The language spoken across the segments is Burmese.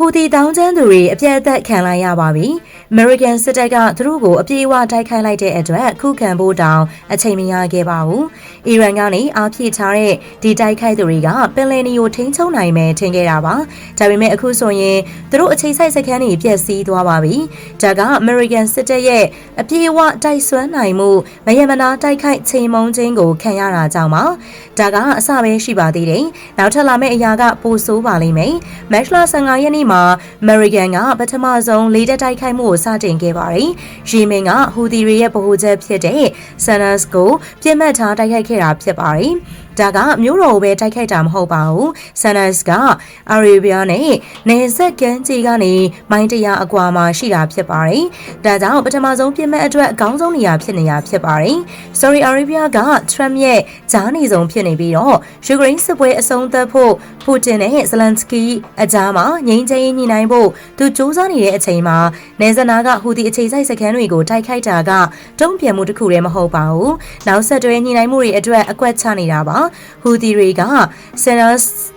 ဟူသီတောင်းကျမ်းသူတွေအပြတ်အသက်ခံလိုက်ရပါပြီ။ American စစ်တပ်ကသူတို့ကိုအပြေအဝတိုက်ခိုက်လိုက်တဲ့အတွက်ခုခံဖို့တောင်အချိန်မရခဲ့ပါဘူး။အီရန်ကနေအားဖြည့်ထားတဲ့ဒီတိုက်ခိုက်သူတွေကပင်လယ်နီကိုထိန်းချုပ်နိုင်မယ်ထင်ခဲ့တာပါ။ဒါပေမဲ့အခုဆိုရင်သူတို့အခြေစိုက်စခန်းတွေပြည့်စည်သွားပါပြီ။ဒါက American စစ်တပ်ရဲ့အပြေအဝတိုက်စွမ်းနိုင်မှုမယမနာတိုက်ခိုက်ချိန်မုံခြင်းကိုခံရတာကြောင့်ပါ။ဒါကအစပဲရှိပါသေးတယ်။နောက်ထပ်လာမယ့်အရာကပိုဆိုးပါလိမ့်မယ်။ Match 15ရက်နေ့မှာ American ကပထမဆုံးလေးတက်တိုက်ခိုက်မှုကိုစတင်ခဲ့ပါတယ်။ရီမင်ကဟူသီတွေရဲ့ဗဟိုချက်ဖြစ်တဲ့ Sanas ကိုပြစ်မှတ်ထားတိုက်ခိုက်ခဲ့တာဖြစ်ပါတယ်။ ဒါကမျိုးတော်ကိုပဲတိုက်ခိုက်တာမဟုတ်ပါဘူး။ Sanas ကအာရေဗျနဲ့နေဆက်ကမ်းခြေကနေမိုင်းတရာအကွာမှာရှိတာဖြစ်ပါတယ်။ဒါကြောင့်ပထမဆုံးပြစ်မှတ်အတွက်အကောင်းဆုံးနေရာဖြစ်နေရဖြစ်ပါတယ်။ Saudi Arabia က Trump ရဲ့ဂျားနေဆုံးဖြစ်နေပြီးတော့ယူကရိန်းစစ်ပွဲအဆုံးသတ်ဖို့ပူတင်နဲ့ဇလန်စကီအကြားမှာငြိမ်းချမ်းရေးညှိနှိုင်းဖို့သူစ조사နေတဲ့အချိန်မှာနေဇနာကဟူဒီအခြေစိုက်စခန်းတွေကိုတိုက်ခိုက်တာကတုံ့ပြန်မှုတစ်ခုတည်းမဟုတ်ပါဘူး။နောက်ဆက်တွဲညှိနှိုင်းမှုတွေအတွက်အကွက်ချနေတာပါ။ဟူဒီတွေကဆယ်ရာ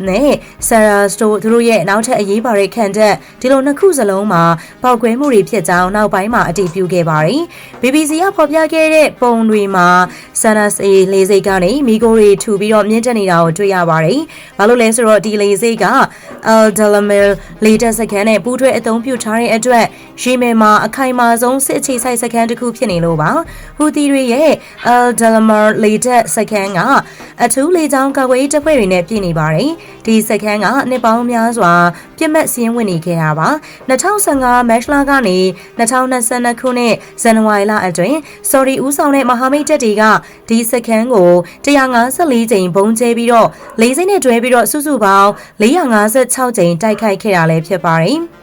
နဲ့ဆယ်ရာစတိုသူတို့ရဲ့နောက်ထပ်အရေးပါတဲ့ခံတပ်ဒီလိုနှစ်ခုစလုံးမှာပေါက်ကွဲမှုတွေဖြစ်ကြောင်းနောက်ပိုင်းမှာအတည်ပြုခဲ့ပါတယ်။ BBC ကဖော်ပြခဲ့တဲ့ပုံတွေမှာဆန်နတ်အေလေစိတ်ကနေမိโกတွေထူပြီးတော့မြင့်တက်နေတာကိုတွေ့ရပါတယ်။ဘာလို့လဲဆိုတော့ဒီလေစိတ်က El Dalamil လေတပ်စခန်းနဲ့ပူးတွဲအသုံးပြုထားတဲ့အတွက်ရီမယ်မှာအခိုင်အမာဆုံးစစ်အခြေစိုက်စခန်းတစ်ခုဖြစ်နေလို့ပါ။ဟူသီတွေရဲ့ El Dalamir လေတပ်စခန်းကအထူးလေကြောင်းကာကွယ်ရေးတပ်ဖွဲ့တွေနဲ့ပြည်နေပါတယ်။ဒီစခန်းကနှစ်ပေါင်းများစွာပြစ်မှတ်စင်းဝင်နေခဲ့တာပါ။2015မတ်လကနေ2022ခုနှစ်ဇန်နဝါရီလအတွင်းဆော်ဒီဦးဆောင်တဲ့မဟာမိတ်တပ်တွေကဒီစခန်းကို154ကြိမ်ဘုံကျဲပြီးတော့လေးစိမ့်နဲ့တွဲပြီးတော့စုစုပေါင်း456ကြိမ်တိုက်ခိုက်ခဲ့တာလည်းဖြစ်ပါတယ်။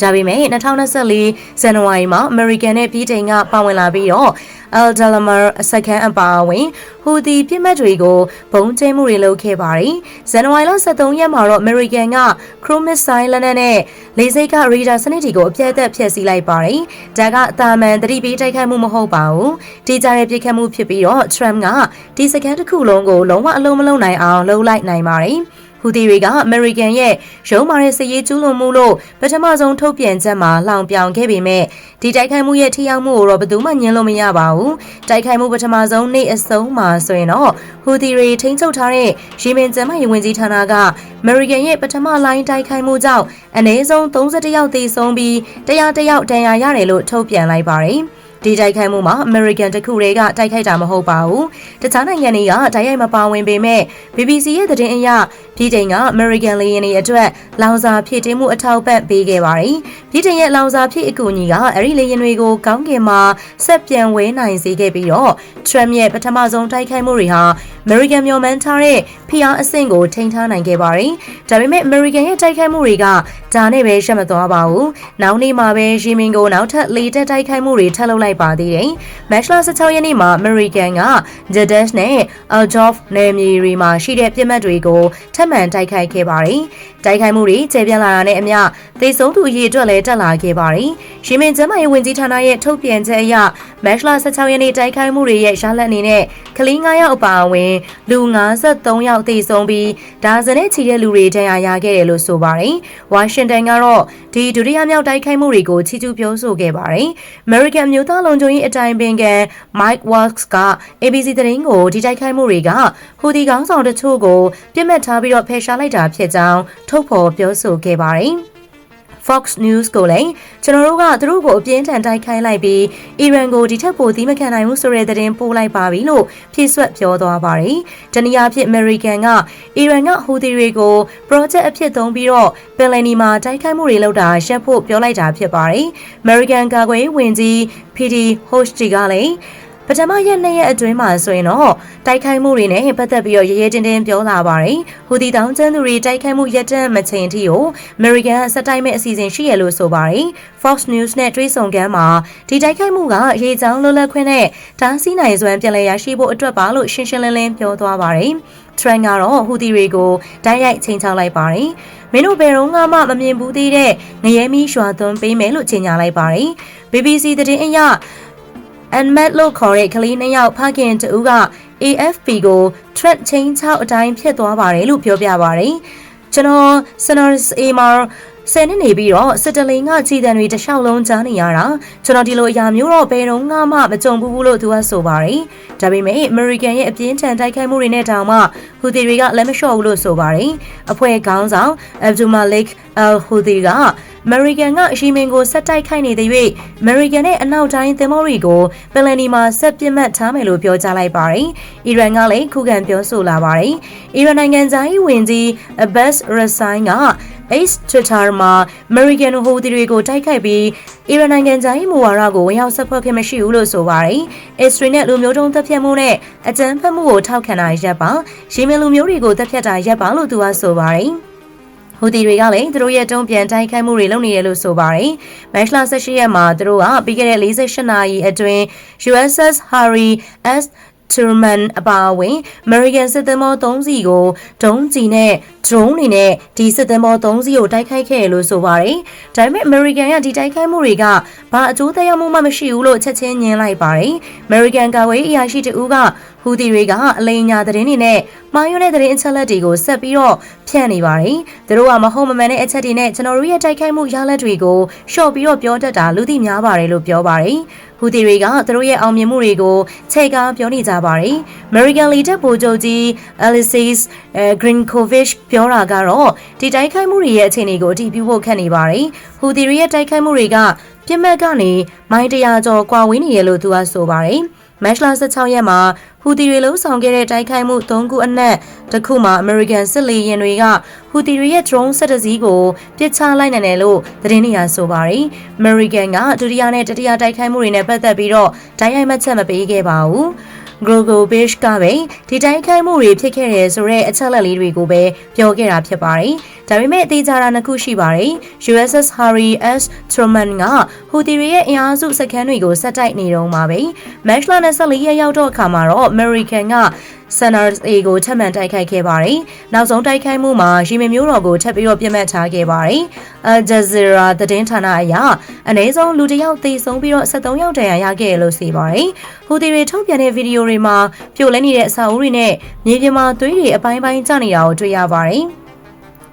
ဒါပေမဲ့2024ဇန်နဝါရီမှာ American နဲ့ပြည်တိုင်ကပါဝင်လာပြီးတော့ El Dalamar အစကန်အပါအဝင်ဟူဒီပြစ်မှတ်တွေကိုဘုံကျဲမှုတွေလုပ်ခဲ့ပါတယ်။ဇန်နဝါရီလ23ရက်မှာတော့ American က Cruise Missile လက်နက်နဲ့လေဆိပ်က radar စနစ်တွေကိုအပြတ်အသက်ဖျက်ဆီးလိုက်ပါတယ်။ဒါကတာမန်တတိပေးတိုက်ခိုက်မှုမဟုတ်ပါဘူး။ဒီကြားတဲ့ပြစ်ခတ်မှုဖြစ်ပြီးတော့ Trump ကဒီစကန်တစ်ခုလုံးကိုလုံးဝအလုံးမလုံးနိုင်အောင်လှုပ်လိုက်နိုင်ပါတယ်။ ဟူသီတွေကအမေရိကန်ရဲ့ရုံးမာတဲ့စစ်ရေးကျူးလွန်မှုလို့ပထမဆုံးထုတ်ပြန်ချက်မှာလောင်ပြောင်ခဲ့ပေမဲ့ဒီတိုက်ခိုက်မှုရဲ့ထိရောက်မှုကိုတော့ဘယ်သူမှညှင်းလို့မရပါဘူးတိုက်ခိုက်မှုပထမဆုံးနေ့အဆုံးမှာဆိုရင်တော့ဟူသီတွေထိန်းချုပ်ထားတဲ့ရီမင်ကျမ်းမာရေးဝန်ကြီးဌာနကအမေရိကန်ရဲ့ပထမလိုင်းတိုက်ခိုက်မှုကြောင့်အနည်းဆုံး31ယောက်သေဆုံးပြီးတရားတယောက်ဒဏ်ရာရတယ်လို့ထုတ်ပြန်လိုက်ပါတယ်။ ဒီတိုက်ခိုက်မှုမှာ American တခုတည်းကတိုက်ခိုက်တာမဟုတ်ပါဘူး။တခြားနိုင်ငံတွေကတိုက်ရိုက်မပါဝင်ပေမဲ့ BBC ရဲ့သတင်းအရပြည်တိုင်က American လေယာဉ်တွေအတွက်လောင်စာဖြည့်တင်းမှုအထောက်ပံ့ပေးခဲ့ပါတယ်။ပြည်တိုင်ရဲ့လောင်စာဖြည့်အကူအညီကအဲ့ဒီလေယာဉ်တွေကိုကောင်းကင်မှာဆက်ပြန်ဝဲနိုင်စေခဲ့ပြီးတော့ Trump ရဲ့ပထမဆုံးတိုက်ခိုက်မှုတွေဟာ American မျှော်မှန်းထားတဲ့ဖိအားအဆင့်ကိုထိန်းထားနိုင်ခဲ့ပါတယ်။ဒါပေမဲ့ American ရဲ့တိုက်ခိုက်မှုတွေကဒါနဲ့ပဲရှက်မသွားပါဘူး။နောက်နေ့မှာပဲရီမင်ကိုနောက်ထပ်လေတက်တိုက်ခိုက်မှုတွေထပ်လုပ်လိုက်ပါသေးတယ်။ Match 16ရက်နေ့မှာ American က Jeddah နဲ့ Al-Jawf နယ်မြေတွေမှာရှိတဲ့ပြစ်မှတ်တွေကိုထပ်မံတိုက်ခိုက်ခဲ့ပါတယ်။တိုက်ခိုက်မှုတွေကျေပြန့်လာတာနဲ့အမျှသေဆုံးသူအရေအတွက်လည်းတက်လာခဲ့ပါတယ်။ရီမင်ကျမ်းမာရေးဝန်ကြီးဌာနရဲ့ထုတ်ပြန်ချက်အရ Match 16ရက်နေ့တိုက်ခိုက်မှုတွေရဲ့ရလဒ်အနေနဲ့ကလေး9ယောက်အပါအဝင်လူ53ယောက်သေဆုံးပြီးဒါဇင်နဲ့ချီတဲ့လူတွေဒဏ်ရာရခဲ့တယ်လို့ဆိုပါတယ်။ဝါရှင်တန်ကတော့ဒီဒုတိယမြောက်တိုက်ခိုက်မှုတွေကိုချီးကျူးပြောဆိုခဲ့ပါတယ်။ American မျိုးသားလုံခြုံရေးအတိုင်ပင်ခံ Mike Waltz က ABC သတင်းကိုဒီတိုက်ခိုက်မှုတွေကဟူဒီကောင်းဆောင်တချို့ကိုပြစ်မှတ်ထားပြီးတော့ဖယ်ရှားလိုက်တာဖြစ်ကြောင်းထုတ်ဖော်ပြောဆိုခဲ့ပါတယ်။ Fox News ကိုလည်းကျွန်တော်တို့ကသူတို့ကိုအပြင်းထန်တိုက်ခိုင်းလိုက်ပြီးအီရန်ကိုဒီထက်ပိုသီးမခံနိုင်ဘူးဆိုတဲ့သတင်းပို့လိုက်ပါပြီလို့ဖြည့်ဆွတ်ပြောသွားပါတယ်။တနည်းအားဖြင့် American ကအီရန်ကဟူသီတွေကို project အဖြစ်သုံးပြီးတော့ပင်လယ်နီမှာတိုက်ခိုက်မှုတွေလုပ်တာရှက်ဖို့ပြောလိုက်တာဖြစ်ပါတယ်။ American ကာကွယ်ရေးဝန်ကြီး PD Hoshti ကလည်းပ ထမရက်နှစ်ရက်အတွင်းမှာဆိုရင်တော့တိုက်ခိုက်မှုတွေနဲ့ပတ်သက်ပြီးတော့ရဲရဲတင်းတင်းပြောလာပါတယ်။ဟူဒီတောင်ကျန်းသူတွေတိုက်ခိုက်မှုရက်တန့်မချိန်ထိကို American စက်တိုက်မဲ့အစီအစဉ်ရှိရလို့ဆိုပါတယ်။ Fox News နဲ့တွေးဆုံကမ်းမှာဒီတိုက်ခိုက်မှုကရေချောင်းလွတ်လပ်ခွင့်နဲ့တားဆီးနိုင်စွမ်းပြန်လည်ရရှိဖို့အတွက်ပါလို့ရှင်းရှင်းလင်းလင်းပြောသွားပါတယ်။ Trend ကတော့ဟူဒီတွေကိုတိုက်ရိုက်ချိန်ချောက်လိုက်ပါတယ်။မင်းတို့ဘယ်တော့မှမမြင်ဘူးသေးတဲ့ငရဲမီးရွာသွန်းပေးမယ်လို့ကြေညာလိုက်ပါတယ်။ BBC သတင်းအရ Anmet လို့ခေါ်တဲ့ကလေးနှစ်ယောက်ဖခင်တူက AFP ကို threat ချင်းချောက်အတိုင်းဖြစ်သွားပါတယ်လို့ပြောပြပါတယ်။ကျွန်တော် Senors Amar ဆယ်နှစ်နေပြီးတော့စစ်တလင်ကခြေတံတွေတစ်လျှောက်လုံးကြားနေရတာကျွန်တော်ဒီလိုအရာမျိုးတော့ဘယ်တော့မှမကြုံဘူးဘူးလို့သူကဆိုပါတယ်။ဒါပေမဲ့အမေရိကန်ရဲ့အပြင်းထန်တိုက်ခိုက်မှုတွေနဲ့တောင်မှဟူသီတွေကလက်မလျှော့ဘူးလို့ဆိုပါတယ်။အဖွဲ့ခေါင်းဆောင်အဗ်ဒူမာလစ်အယ်ဟူသီက အမေရိကန်ကအရှိမင်ကိုဆက်တိုက်ခိုက်နေတဲ့၍အမေရိကန်နဲ့အနောက်တိုင်းသင်္ဘောတွေကိုပယ်လန်နီမှာဆက်ပစ်မှတ်ထားမယ်လို့ပြောကြားလိုက်ပါတယ်။အီရန်ကလည်းခုခံပြောဆိုလာပါတယ်။အီရန်နိုင်ငံသားရေးဝန်ကြီးအဘတ်ရဆိုင်က X Twitter မှာ American ဟိုဒီတွေကိုတိုက်ခိုက်ပြီးအီရန်နိုင်ငံသားရေးမူဝါဒကိုဝင်ရောက်ဆက်ဖွဲ့ခင်မရှိဘူးလို့ဆိုပါတယ်။ Israel နဲ့လူမျိုးတုံးတပ်ဖြတ်မှုနဲ့အကြမ်းဖက်မှုကိုထောက်ခံတာရပ်ပါ။ရှီမင်လူမျိုးတွေကိုတပ်ဖြတ်တာရပ်ပါလို့သူကဆိုပါတယ်။ ဟူဒီတွေကလည်းသူတို့ရဲ့တုံ့ပြန်တိုက်ခိုက်မှုတွေလုပ်နေတယ်လို့ဆိုပါတယ်။မတ်လ18ရက်မှာသူတို့ကပြီးခဲ့တဲ့48နာရီအတွင်း USS Harry S ထူမန်အပါအဝင် American စစ်သင်္ဘော3စီးကိုဒုံးကျည်နဲ့ drone တွေနဲ့ဒီစစ်သင်္ဘော3စီးကိုတိုက်ခိုက်ခဲ့လို့ဆိုပါတယ်။ဒါပေမဲ့ American ရဲ့ဒီတိုက်ခိုက်မှုတွေကဘာအကျိုးသက်ရောက်မှုမှမရှိဘူးလို့ချက်ချင်းညင်းလိုက်ပါတယ်။ American ကာဝေးအရာရှိတဦးက ဟူဒီတွေကအလိန်ညာသတင်းတွေနဲ့မှားယွင်းတဲ့သတင်းအချက်အလက်တွေကိုဆက်ပြီးတော့ဖြန့်နေပါတယ်။သူတို့ကမဟုတ်မမှန်တဲ့အချက်တွေနဲ့ကျွန်တော်တို့ရဲ့တိုက်ခိုက်မှုရလဒ်တွေကိုရှော့ပြီးတော့ပြောတတ်တာလူသိများပါတယ်လို့ပြောပါတယ်။ဟူဒီတွေကသူတို့ရဲ့အောင်မြင်မှုတွေကိုချိန်ကားပြောနေကြပါတယ်။ American Leader ဗိုလ်ချုပ်ကြီး Alexis Grinkovich ပြောတာကတော့ဒီတိုက်ခိုက်မှုတွေရဲ့အခြေအနေကိုအတည်ပြုဖို့ခက်နေပါတယ်။ဟူဒီတွေရဲ့တိုက်ခိုက်မှုတွေကပြစ်မှတ်ကနေမိုင်းတရာကျော်ကွာဝေးနေရလို့သူကဆိုပါတယ်။ မတ်လ16ရက်မှာဟူတီတွေလုံးဆောင်ခဲ့တဲ့တိုက်ခိုက်မှု၃ခုအနက်တစ်ခုမှာ American စစ်လေယာဉ်တွေကဟူတီတွေရဲ့ drone ဆက်တစည်းကိုပစ်ချလိုက်နိုင်တယ်လို့သတင်းတွေအရဆိုပါတယ်။ American ကဒုတိယနဲ့တတိယတိုက်ခိုက်မှုတွေနဲ့ပတ်သက်ပြီးတော့ဓာတ်ရိုက်မှတ်ချက်မပေးခဲ့ပါဘူး။ Grogo Beach ကပဲဒီတိုင်းခိုင်းမှုတွေဖြစ်ခဲ့တယ်ဆိုတော့အချက်လက်လေးတွေကိုပဲပြောခဲ့တာဖြစ်ပါတယ်။ဒါပေမဲ့အသေးချာတာနှစ်ခုရှိပါတယ်။ USS Harry S Truman ကဟူတီတွေရဲ့အင်အားစုစခန်းတွေကိုဆက်တိုက်နေတော့မှာပဲ။ Match လ24ရက်ရောက်တော့အခါမှာတော့ American က Sanders A ကိုထပ်မံတိုက်ခိုက်ခဲ့ပါတယ်။နောက်ဆုံးတိုက်ခိုက်မှုမှာရီမင်မျိုးတော်ကိုထပ်ပြီးတော့ပြစ်မှတ်ထားခဲ့ပါတယ်။ Al Jazeera သတင်းဌာနအရအနည်းဆုံးလူတစ်ယောက်သေဆုံးပြီးတော့73ယောက်ဒဏ်ရာရခဲ့လို့ဆိုပါတယ်။ဟူဒီတွေထုတ်ပြန်တဲ့ဗီဒီယိုတွေမှာပြိုလဲနေတဲ့အစာအုပ်တွေနဲ့မြေပြင်မှာသွေးတွေအပိုင်းပိုင်းကျနေတာကိုတွေ့ရပါတယ်။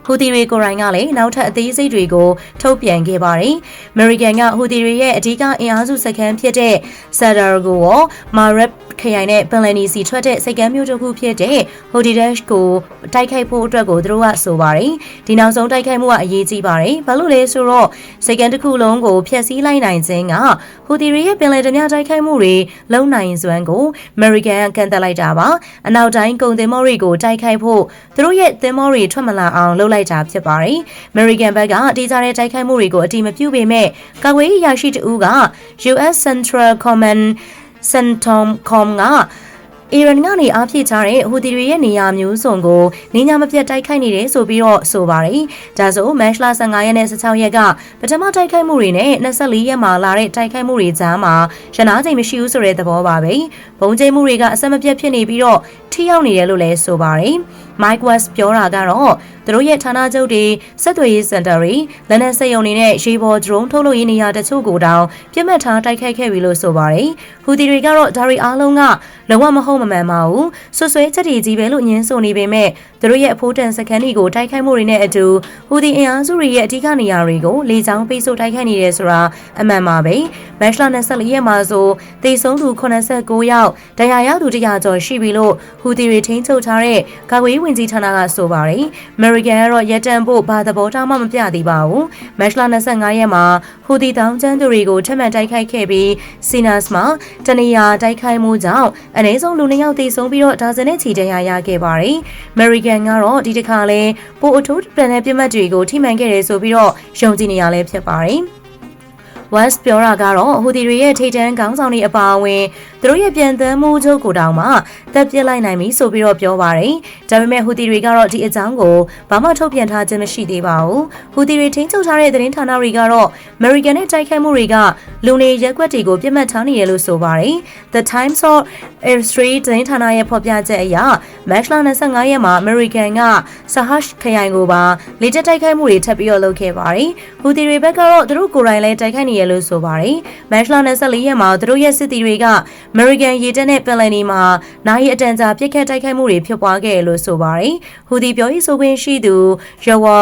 ဟူသီတွေကိုရိုင်းကလည်းနောက်ထပ်အသေးစိတ်တွေကိုထုတ်ပြန်ခဲ့ပါတယ်။ American ကဟူသီတွေရဲ့အဓိကအင်အားစုစခန်းဖြစ်တဲ့ Sadar ကိုရော Marib ခရိုင်နဲ့ပန်လန်နီစီထွက်တဲ့စိတ်ကမ်းမျိုးတစ်ခုဖြစ်တဲ့ Hodidash ကိုတိုက်ခိုက်ဖို့အတွက်ကိုသူတို့ကဆိုပါတယ်။ဒီနောက်ဆုံးတိုက်ခိုက်မှုကအရေးကြီးပါတယ်။ဘာလို့လဲဆိုတော့စိတ်ကမ်းတစ်ခုလုံးကိုဖျက်ဆီးလိုက်နိုင်ခြင်းကဟူသီတွေရဲ့ပင်လယ်ဓမြတိုက်ခိုက်မှုတွေလုံနိုင်စွမ်းကို American ကကန်တက်လိုက်တာပါ။အနောက်တိုင်းကုန်သင်္ဘောတွေကိုတိုက်ခိုက်ဖို့သူတို့ရဲ့သင်္ဘောတွေထွက်မလာအောင်လုပ်လိုက်တာဖြစ်ပါတယ်။ American ဘက်ကတေးကြတဲ့တိုက်ခိုက်မှုတွေကိုအတိမပြုပေမဲ့ကာကွယ်ရေးရရှိတဦးက US Central Command Centcom ကအီရန်ကနေအားဖြည့်ထားတဲ့ဟူသီတွေရဲ့နေရာမျိုးစုံကိုနေညာမပြတ်တိုက်ခိုက်နေတယ်ဆိုပြီးတော့ဆိုပါတယ်။ဒါဆိုမတ်လ15ရက်နဲ့16ရက်ကပထမတိုက်ခိုက်မှုတွေနဲ့24ရက်မှာလာတဲ့တိုက်ခိုက်မှုတွေကြားမှာရနာချိန်မရှိဘူးဆိုတဲ့သဘောပါပဲ။ဘုံကျိမှုတွေကအဆက်မပြတ်ဖြစ်နေပြီးတော့ ထိရောက်နေတယ်လို့လည်းဆိုပါတယ်။ Mike West ပြောတာကတော့သူတို့ရဲ့ဌာနချုပ်တွေဆက်သွယ်ရေးစင်တာတွေလက်နက်စက်ရုံတွေနဲ့ရေပေါ် drone ထုတ်လုပ်ရေးနေရာတချို့ကိုတောင်ပြစ်မှတ်ထားတိုက်ခိုက်ခဲ့ပြီလို့ဆိုပါတယ်။ဟူဒီတွေကတော့ဒါရီအားလုံးကလုံးဝမဟုတ်မမှန်ပါဘူး။ဆွဆွဲချက်တွေကြီးပဲလို့ညင်းဆိုနေပေမဲ့ သူတို့ရဲ့အဖိုးတန်စခန်းတွေကိုတိုက်ခိုက်မှုတွေနဲ့အတူဟူဒီအင်အားစုတွေရဲ့အထူးနေရာတွေကိုလေကြောင်းပိတ်ဆို့တိုက်ခိုက်နေတယ်ဆိုတာအမှန်ပါပဲ။မတ်လ24ရက်မှာဆိုသေဆုံးသူ89ယောက်ဒဏ်ရာရသူ100ကျော်ရှိပြီလို့ဟူဒီတွေထိန်းချုပ်ထားတဲ့ကာကွယ်ရေးဝန်ကြီးဌာနကဆိုပါတယ်။ American ကတော့ရက်တန်ဖို့ဘာသဘောထားမှမပြသေးပါဘူး။မတ်လ25ရက်မှာဟူဒီတောင်ကျန်းသူတွေကိုထပ်မံတိုက်ခိုက်ခဲ့ပြီးစီနာစ်မှာတနေရာတိုက်ခိုက်မှုကြောင့်အနည်းဆုံးလူနှစ်ယောက်သေဆုံးပြီးတော့ဒါဇင်နဲ့ချီဒဏ်ရာရခဲ့ပါတယ်။ American ကတော့ဒီတစ်ခါလဲပိုအထူးပြန်တဲ့ပြစ်မှတ်တွေကိုထိမှန်ခဲ့တယ်ဆိုပြီးတော့ယုံကြည်နေရလဲဖြစ်ပါတယ်။ West ပြောတာကတော့ဟူဒီတွေရဲ့ထိတ်တန်းခေါင်းဆောင်တွေအပါအဝင်သူတို့ရဲ့ပြန်သန်းမှုချုပ်ကိုတောင်မှတက်ပြစ်လိုက်နိုင်ပြီဆိုပြီးတော့ပြောပါတယ်။ဒါပေမဲ့ဟူဒီတွေကတော့ဒီအကြောင်းကိုဘာမှထုတ်ပြန်ထားခြင်းမရှိသေးပါဘူး။ဟူဒီတွေထိန်းချုပ်ထားတဲ့သတင်းဌာနတွေကတော့ American နဲ့တိုက်ခိုက်မှုတွေက လူနေရက်ွက်တွေကိုပြစ်မှတ်ထားနေရလို့ဆိုပါတယ်။ The Times of Israel သတင်းဌာနရဲ့ဖော်ပြချက်အရမတ်လ25ရက်မှာ American က Sahash ခရိုင်ကိုပါလေတက်တိုက်ခိုက်မှုတွေထပ်ပြီးတော့လုပ်ခဲ့ပါတယ်။ဟူဒီတွေဘက်ကတော့သူတို့ကိုယ်တိုင်လည်းတိုက်ခိုက်နေရလို့ဆိုပါတယ်။မတ်လ24ရက်မှာသူတို့ရဲ့စစ်သည်တွေက American ရေတပ်နဲ့ပင်လယ်နီမှာနိုင်အတန်ကြာပြစ်ခတ်တိုက်ခိုက်မှုတွေဖြစ်ပွားခဲ့လို့ဆိုပါတယ်။ဟူဒီပြောရေးဆိုခွင့်ရှိသူယဝါ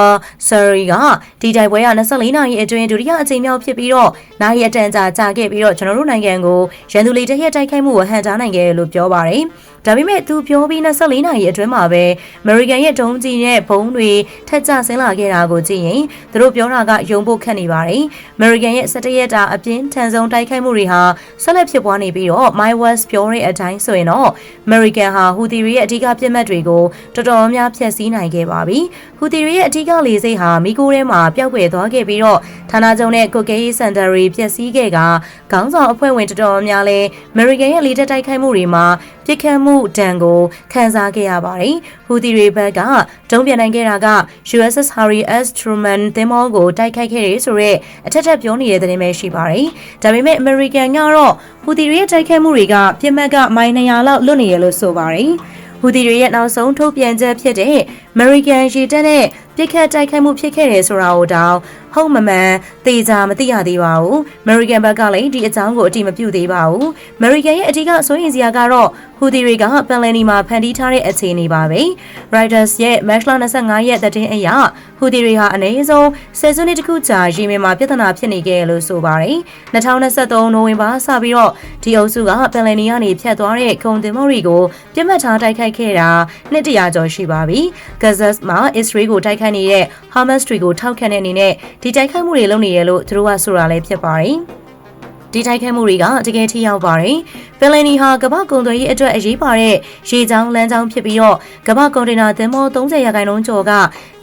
ဆာရီကဒီတိုက်ပွဲက24နာရီအတွင်းဒုတိယအကြိမ်မြောက်ဖြစ်ပြီးတော့နိုင်အတန်ကြာကြာခဲ့ပြီးတော့ကျွန်တော်တို့နိုင်ငံကိုရန်သူလေတပ်ရဲ့တိုက်ခိုက်မှုကိုဟန်တားနိုင်ခဲ့လို့ပြောပါတယ်။ဒါပေမဲ့သူပြောပြီး24နာရီအတွင်းမှာပဲ American ရဲ့ဒုံးကြီးနဲ့ဘုံတွေထက်ကျဆင်းလာခဲ့တာကိုကြည့်ရင်သူတို့ပြောတာကယုံဖို့ခက်နေပါတယ်။ American ရဲ့17ရက်တာအပြင်းထန်ဆုံးတိုက်ခိုက်မှုတွေဟာဆက်လက်ဖြစ်ပွားနေပြီးတော့ My West ပြောတဲ့အတိုင်းဆိုရင်တော့ American ဟာ Houthi တွေရဲ့အဓိကပြစ်မှတ်တွေကိုတော်တော်များဖျက်ဆီးနိုင်ခဲ့ပါပြီ။ Houthi တွေရဲ့အဓိကလေဆိပ်ဟာမိကိုထဲမှာပျောက်ကွယ်သွားခဲ့ပြီးတော့ဌာနချုပ်နဲ့ကိုကေးစင်တာတွေဖျက်ဆီးခဲ့ကခေါင်းဆောင်အဖွဲ့ဝင်တော်တော်များလဲ American ရဲ့လေတပ်တိုက်ခိုက်မှုတွေမှာပြစ်ခတ်မှုဒဏ်ကိုခံစားခဲ့ရပါတယ်။ဟူသီတွေဘက်ကတုံ့ပြန်နိုင်ခဲ့တာက USS Harry S Truman သင်္ဘောကိုတိုက်ခိုက်ခဲ့တယ်ဆိုတော့အထက်ထက်ပြောနေတဲ့သတင်းပဲရှိပါတယ်။ဒါပေမဲ့ American ကတော့ဟူသီတွေရဲ့တိုက်ခိုက်မှုတွေကပြစ်မှတ်ကမိုင်200လောက်လွတ်နေရလို့ဆိုပါတယ်။ဟူသီတွေရဲ့နောက်ဆုံးထုတ်ပြန်ချက်ဖြစ်တဲ့ American ရေတပ်နဲ့ ပြစ်ခတ်တိုက်ခိုက်မှုဖြစ်ခဲ့တယ်ဆိုတာကိုတောင်ဟုတ်မမှန်သေချာမသိရသေးပါဘူး။ American ဘက်ကလည်းဒီအကြောင်းကိုအတိမပြုသေးပါဘူး။ American ရဲ့အဓိကစိုးရိမ်စရာကတော့ဟူသီတွေကပန်လယ်နီမှာဖန်တီးထားတဲ့အခြေအနေပါပဲ။ Reuters ရဲ့ March 25ရက်သတင်းအရဟူသီတွေဟာအနည်းဆုံးဆယ်စုနှစ်တခုကြာရေမြင်မှာပြဿနာဖြစ်နေခဲ့လို့ဆိုပါတယ်။2023နိုဝင်ဘာစပြီးတော့ဒီအုပ်စုကပန်လယ်နီကနေဖြတ်သွားတဲ့ခုံတင်မော်ရီကိုပြစ်မှတ်ထားတိုက်ခိုက်ခဲ့တာနှစ်တရာကျော်ရှိပါပြီ။ Gaza မှာ Israel ကိုတိုက်ခိုက်နေတဲ့ Hamas တွေကိုထောက်ခံတဲ့အနေနဲ့ဒီတိုက်ခိုက်မှုတွေလုပ်နေရလို့သူတို့ကဆိုတာလည်းဖြစ်ပါတယ်။ဒီတိုက်ခိုက်မှုတွေကတကယ်ထိရောက်ပါတယ်။ပင်လယ်နီဟာကမ္ဘာကုန်သွယ်ရေးအတွက်အရေးပါတဲ့ရေချောင်းလမ်းကြောင်းဖြစ်ပြီးတော့ကမ္ဘာကွန်တိန်နာသင်္ဘော30ရာခိုင်နှုန်းကျော်က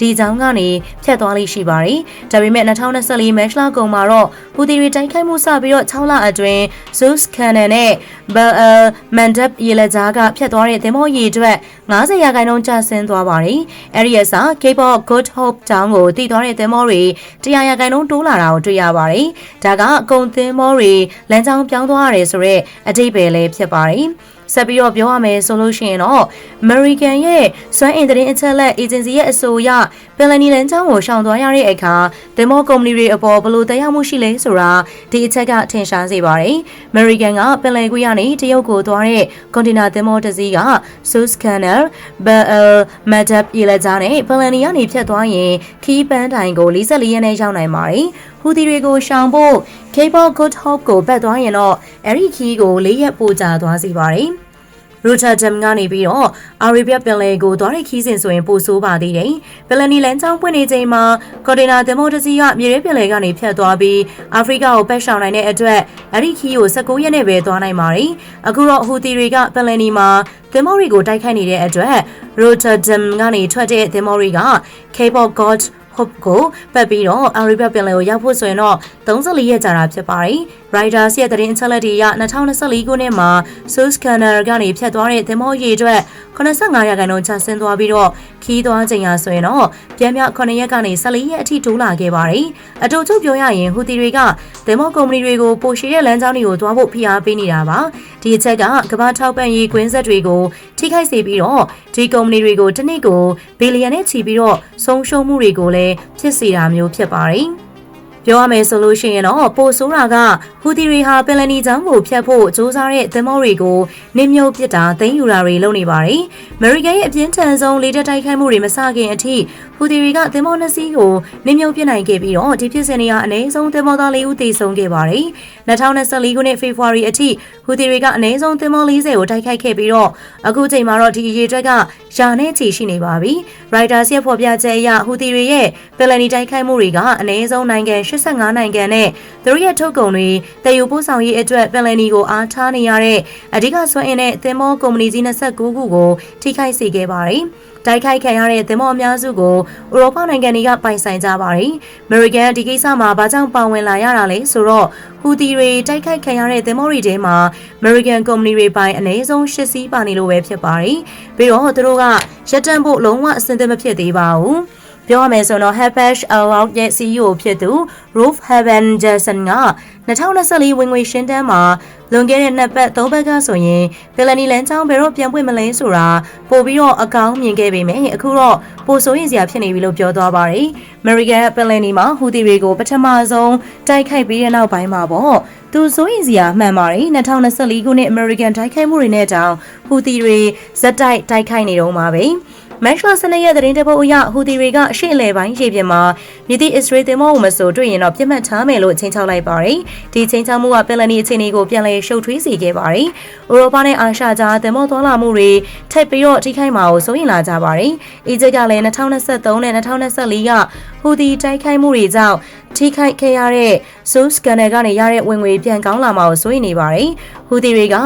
ဒီချောင်းကနေဖြတ်သွားလိမ့်ရှိပါတယ်။ဒါပေမဲ့2024မတ်လကုန်မှာတော့ဟူသီတွေတိုက်ခိုက်မှုစပြီးတော့6လအတွင်း Zeus Cannon နဲ့ Baal Mandab ရေလက်ကြားကဖြတ်သွားတဲ့သင်္ဘောရေအတွက်90ရာခိုင်နှုန်းကျဆင်းသွားပါတယ်။အဲဒီအစား Cape of Good Hope တောင်ကိုတည်သွားတဲ့သင်္ဘောတွေ100ရာခိုင်နှုန်းတိုးလာတာကိုတွေ့ရပါတယ်။ဒါကကုန်သင်္ဘောတွေလမ်းကြောင်းပြောင်းသွားရတယ်ဆိုတော့အတိတ်ပဲလည်းဖြစ်ပါတယ်။ ဆက်ပြီးတော့ပြောရမယ်ဆိုလို့ရှိရင်တော့ American ရဲ့စွမ်းအင်သတင်းအချက်အလက် agency ရဲ့အဆိုအရပင်လယ်နီလန်ချောင်းကိုရှောင်သွားရတဲ့အခါဒင်မောကုမ္ပဏီတွေအပေါ်ဘလို့တရားမှုရှိလဲဆိုတာဒီအချက်ကထင်ရှားစေပါတယ်။ American ကပင်လယ်ကွေးကနေတရုတ်ကိုသွားတဲ့ကွန်တိန်နာသင်္ဘောတစ်စီးက Suez Canal, Bab Mandab ရေလက်ကြားနဲ့ပင်လယ်နီကနေဖြတ်သွားရင်ခီးပန်းတိုင်ကို44ရက်နဲ့ရောက်နိုင်ပါတယ်။ဟူသီတွေကိုရှောင်ဖို့ Cape of Good Hope ကိုပတ်သွားရင်တော့အဲ့ဒီခီးကို၄ရက်ပိုကြာသွားစီပါတယ်။ ရူတာဒမ်ကနေပြီးတော့အာရေဗျပင်လယ်ကိုသွားတဲ့ခီးစဉ်ဆိုရင်ပိုဆိုးပါသေးတယ်။ပင်လယ်နီလမ်းကြောင်းပွင့်နေချိန်မှာကော်တေနာသင်္ဘောတစ်စီးကမြေရဲပင်လယ်ကနေဖြတ်သွားပြီးအာဖရိကကိုပတ်ရှောင်နိုင်တဲ့အတွက်အဲ့ဒီခီးကို19ရက်နဲ့ပဲသွားနိုင်ပါတယ်။အခုတော့ဟူသီတွေကပင်လယ်နီမှာသင်္ဘောတွေကိုတိုက်ခိုက်နေတဲ့အတွက်ရိုတာဒမ်ကနေထွက်တဲ့သင်္ဘောတွေက Cape of God Hope ကိုပတ်ပြီးတော့ Arabia ပင်လယ်ကိုရောက်ဖို့ဆိုရင်တော့34ရက်ကြာတာဖြစ်ပါတယ်။ Reuters ရဲ့သတင်းအချက်အလက်တွေအရ2024ခုနှစ်မှာ Suez Canal ကနေဖြတ်သွားတဲ့သင်္ဘောရေအတွက်85ရာခိုင်နှုန်းကျဆင်းသွားပြီးတော့ခီးသွားချိန်ဟာဆိုရင်တော့ပြန်ပြ9ရက်ကနေ14ရက်အထိတိုးလာခဲ့ပါတယ်။အတူတူပြောရရင်ဟူသီတွေကသင်္ဘောကုမ္ပဏီတွေကိုပိုရှည်တဲ့လမ်းကြောင်းတွေကိုသွားဖို့ဖိအားပေးနေတာပါ။ ဒီအချက်ကကမ္ဘာထောက်ပံ့ရေးကွင်းဆက်တွေကိုထိခိုက်စေပြီးတော့ဒီကုမ္ပဏီတွေကိုတစ်နှစ်ကိုဘီလီယံနဲ့ချီပြီးတော့ဆုံးရှုံးမှုတွေကိုလည်းဖြစ်စေတာမျိုးဖြစ်ပါတယ်။ ပြောရမယ်ဆိုလို့ရှိရင်တော့ပိုဆိုးတာကဟူသီတွေဟာပင်လယ်နီချောင်းကိုဖျက်ဖို့စ조사တဲ့သင်္ဘောတွေကိုနင်းမြုပ်ပစ်တာသိမ်းယူတာတွေလုပ်နေပါတယ်။အမေရိကန်ရဲ့အပြင်းထန်ဆုံးလေတပ်တိုက်ခိုက်မှုတွေမစခင်အထိဟူသီတွေကသင်္ဘောနှစ်စီးကိုနင်းမြုပ်ပစ်နိုင်ခဲ့ပြီးတော့ဒီဖြစ်စဉ်တွေဟာအနည်းဆုံးသင်္ဘောသား၄ဦးသေဆုံးခဲ့ပါတယ်။2024ခုနှစ်ဖေဖော်ဝါရီအထိဟူသီတွေကအနည်းဆုံးသင်္ဘော40ကိုတိုက်ခိုက်ခဲ့ပြီးတော့အခုချိန်မှာတော့ဒီအရေးအတွက်ကရာနဲ့ချီရှိနေပါပြီ။ Reuters ရဲ့ဖော်ပြချက်အရဟူသီတွေရဲ့ပင်လယ်နီတိုက်ခိုက်မှုတွေကအနည်းဆုံးနိုင်ငံ85နိုင်ငံနဲ့သူတို့ရဲ့ထုတ်ကုန်တွေတည်ယူပို့ဆောင်ရေးအတွက်ပင်လယ်နီကိုအားထားနေရတဲ့အဓိကစွမ်းအင်တဲ့သင်္ဘောကုမ္ပဏီကြီး29ခုကိုထိခိုက်စေခဲ့ပါတယ်။တိုက်ခိုက်ခံရတဲ့သင်္ဘောအများစုကိုဥရောပနိုင်ငံတွေကပိုင်ဆိုင်ကြပါတယ်။ American ဒီကိစ္စမှာဘာကြောင့်ပါဝင်လာရတာလဲဆိုတော့ဟူသီတွေတိုက်ခိုက်ခံရတဲ့သင်္ဘောတွေထဲမှာ American ကုမ္ပဏီတွေပိုင်အနည်းဆုံး၈စီးပါနေလို့ပဲဖြစ်ပါတယ်။ပြီးတော့သူတို့ကရက်တန့်ဖို့လုံးဝအဆင်သင့်မဖြစ်သေးပါဘူး။ ပြောရမယ်ဆိုတော့ Habash Al-Awad ရဲ့ CEO ဖြစ်သူ Rolf Haben Jackson က2024ဝင်ငွေရှင်းတန်းမှာလွန်ခဲ့တဲ့နှစ်ပတ်သုံးပတ်ကဆိုရင်ပယ်လနီလန်ချောင်းဘယ်တော့ပြန်ပွင့်မလဲဆိုတာပို့ပြီးတော့အကောင်းမြင်ခဲ့ပေမဲ့အခုတော့ပိုဆိုရင်စရာဖြစ်နေပြီလို့ပြောသွားပါတယ်။ American ပယ်လနီမှာဟူသီတွေကိုပထမဆုံးတိုက်ခိုက်ပြီးတဲ့နောက်ပိုင်းမှာပေါ့သူစိုးရင်စရာမှန်ပါတယ်2024ခုနှစ် American တိုက်ခိုက်မှုတွေနဲ့တောင်ဟူသီတွေဇက်တိုက်တိုက်ခိုက်နေတော့မှာပဲ။ မက်ရှ်လစနေရဲ့သတင်းတပုတ်အရဟူဒီတွေကအရှေ့အလယ်ပိုင်းရေပြင်မှာမြေတိအစ္စရေးသင်္ဘောကိုမဆိုတွေ့ရင်တော့ပြစ်မှတ်ထားမယ်လို့ချင်းချောက်လိုက်ပါတယ်။ဒီချင်းချောက်မှုကပင်လနီအခြေအနေကိုပြန်လည်ရှုပ်ထွေးစေခဲ့ပါတယ်။ဥရောပနဲ့အာရှကြားသင်္ဘောသွားလာမှုတွေထပ်ပြီးတော့ထိခိုက်မှာကိုစိုးရိမ်လာကြပါတယ်။အီဂျစ်ကလည်း2023နဲ့2024ကဟူဒီတိုက်ခိုက်မှုတွေကြောင့်ထိခိုက်ခဲ့ရတဲ့ Source Scanner ကနေရတဲ့ဝင်ငွေပြန်ကောင်းလာမှာကိုစိုးရိမ်နေပါတယ်။ ဟူဒီတွေက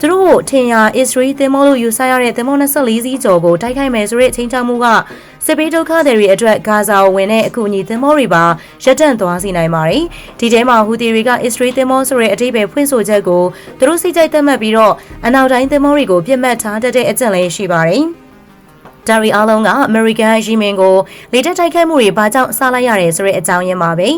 သူတို့ကိုထင်ရ Israel သင်္ဘောလို့ယူဆရတဲ့သင်္ဘော24စီးကျော်ကိုတိုက်ခိုက်မယ်ဆိုတဲ့အချိန်ချမှုကစစ်ပေးဒုက္ခတွေတွေအတွက်ဂါဇာကိုဝင်တဲ့အကူအညီသင်္ဘောတွေပါရပ်တန့်သွားစေနိုင်ပါတယ်။ဒီထဲမှာဟူဒီတွေက Israel သင်္ဘောဆိုတဲ့အတိပယ်ဖွင့်ဆိုချက်ကိုသူတို့စိတ်ကြိုက်သတ်မှတ်ပြီးတော့အနောက်တိုင်းသင်္ဘောတွေကိုပြစ်မှတ်ထားတတ်တဲ့အကျင့်လည်းရှိပါတယ်။ဒါရီအားလုံးကအမေရိကန်ရီမင်ကိုလေတက်တိုက်ခိုက်မှုတွေဘာကြောင့်စလိုက်ရတယ်ဆိုတဲ့အကြောင်းရင်းပါပဲ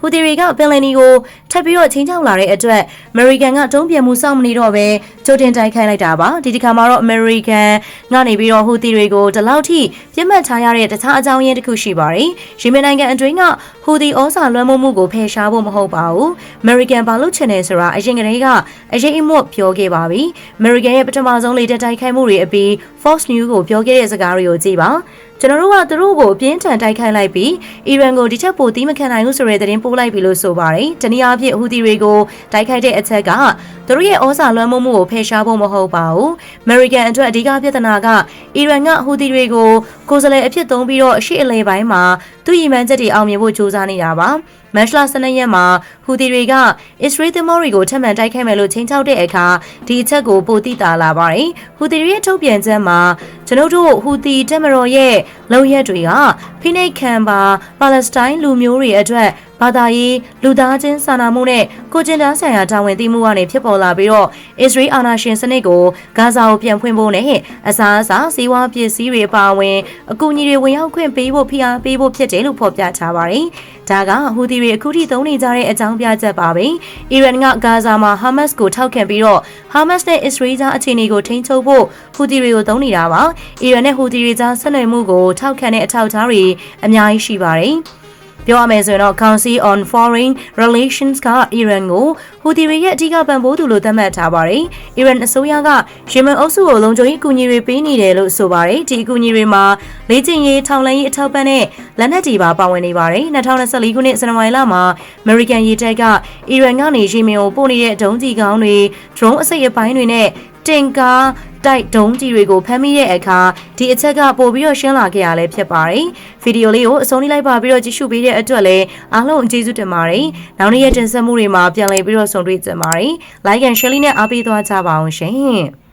ဟူဒီတွေကပင်လယ်နီကိုထပ်ပြီးတော့ချင်းချောက်လာတဲ့အတွက်အမေရိကန်ကတုံးပြန်မှုစောင့်မနေတော့ပဲကြိုတင်တိုက်ခိုက်လိုက်တာပါဒီတစ်ခါမှာတော့အမေရိကန်ကနေပြီးတော့ဟူဒီတွေကိုဒီလောက်ထိပြစ်မှတ်ထားရတဲ့တခြားအကြောင်းရင်းတစ်ခုရှိပါတယ်ရီမင်နိုင်ငံအတွင်းကဟူဒီဩစာလွှမ်းမိုးမှုကိုဖယ်ရှားဖို့မဟုတ်ပါဘူးအမေရိကန်ဘာလို့ချင်တယ်ဆိုတာအရင်ကတည်းကအရေးအမွတ်ပြောခဲ့ပါပြီအမေရိကန်ရဲ့ပထမဆုံးလေတက်တိုက်ခိုက်မှုတွေအပြီး Fox News ကိုပြောခဲ့တဲ့စကားတွေကိုကြည့်ပါ ကျွန်တော်တို့ကသူတို့ကိုအပြင်းထန်တိုက်ခိုက်လိုက်ပြီးအီရန်ကိုဒီချက်ပိုတီးမခံနိုင်ဘူးဆိုတဲ့သတင်းပို့လိုက်ပြီလို့ဆိုပါတယ်။တနည်းအားဖြင့်ဟူသီတွေကိုတိုက်ခိုက်တဲ့အချက်ကသူတို့ရဲ့ဩဇာလွှမ်းမိုးမှုကိုဖယ်ရှားဖို့မဟုတ်ပါဘူး။ American အတွက်အဓိကပြဿနာကအီရန်ကဟူသီတွေကိုကိုယ်စားလှယ်အဖြစ်သုံးပြီးတော့အရှိအလဲပိုင်းမှာသူ့ရည်မှန်းချက်တွေအောင်မြင်ဖို့ကြိုးစားနေတာပါ။မတ်လ12ရက်မှာဟူသီတွေကအစ္စရေးသင်္ဘောတွေကိုထပ်မံတိုက်ခိုက်မယ်လို့ချိန်ချောက်တဲ့အခါဒီအချက်ကိုပိုသိတာလာပါတယ်။ဟူသီတွေရဲ့ထုတ်ပြန်ချက်မှာကျွန်ုပ်တို့ဟူသီတက်မတော်ရဲ့လုံရက်တွေကဖိနှိတ်ခံပါပါလက်စတိုင်းလူမျိုးတွေအတွက် ဘာသာရေးလူသားချင်းစာနာမှုနဲ့ကိုကျင်တန်းဆိုင်ရာတာဝန်သိမှုကနေဖြစ်ပေါ်လာပြီးတော့အစ္စရေးအာဏာရှင်စနစ်ကိုဂါဇာကိုပြန်ဖွင့်ဖို့နဲ့အစားအစာစီးပွားပစ္စည်းတွေပါဝင်အကူအညီတွေဝင်ရောက်ခွင့်ပေးဖို့ဖိအားပေးဖို့ဖြစ်တယ်လို့ဖော်ပြထားပါတယ်။ဒါကဟူသီတွေအခုထိသုံးနေကြတဲ့အကြောင်းပြချက်ပါပဲ။အီရန်ကဂါဇာမှာဟာမတ်စ်ကိုထောက်ခံပြီးတော့ဟာမတ်စ်နဲ့အစ္စရေးကြားအခြေအနေကိုထိန်းချုပ်ဖို့ဟူသီတွေကိုသုံးနေတာပါ။အီရန်နဲ့ဟူသီတွေကြားဆက်နွယ်မှုကိုထောက်ခံတဲ့အထောက်အထားတွေအများကြီးရှိပါတယ်။ ပြောရမယ်ဆိုရင်တော့ Council on Foreign Relations ကအီရန်ကိုဟူသီတွေရဲ့အဓိကပံ့ပိုးသူလို့သတ်မှတ်ထားပါတယ်။အီရန်အစိုးရကယီမန်အုပ်စုကိုလုံခြုံရေးအကူအညီတွေပေးနေတယ်လို့ဆိုပါတယ်။ဒီအကူအညီတွေမှာလေ့ကျင့်ရေးထောင်လှမ်းရေးအထောက်ပံ့နဲ့လက်နက်တွေပါပါဝင်နေပါတယ်။2024ခုနှစ်ဇန်နဝါရီလမှာ American ရေတပ်ကအီရန်ကနေယီမန်ကိုပို့နေတဲ့ဒုံးကျည်ကောင်းတွေ drone အစိတ်အပိုင်းတွေနဲ့ တင်ကားတိုက်ဒုံးကြီးတွေကိုဖမ်းမိတဲ့အခါဒီအချက်ကပို့ပြီးတော့ရှင်းလာခဲ့ရလဲဖြစ်ပါတယ်။ဗီဒီယိုလေးကိုအဆုံးလေးလိုက်ပါပြီးတော့ကြည့်ရှုပေးတဲ့အတွက်လည်းအားလုံးကျေးဇူးတင်ပါတယ်။နောက်နေ့ရက်တင်ဆက်မှုတွေမှာပြန်လည်ပြီးတော့ဆုံတွေ့ကြပါမယ်။ Like and Share လေးနဲ့အားပေးသွားကြပါအောင်ရှင်။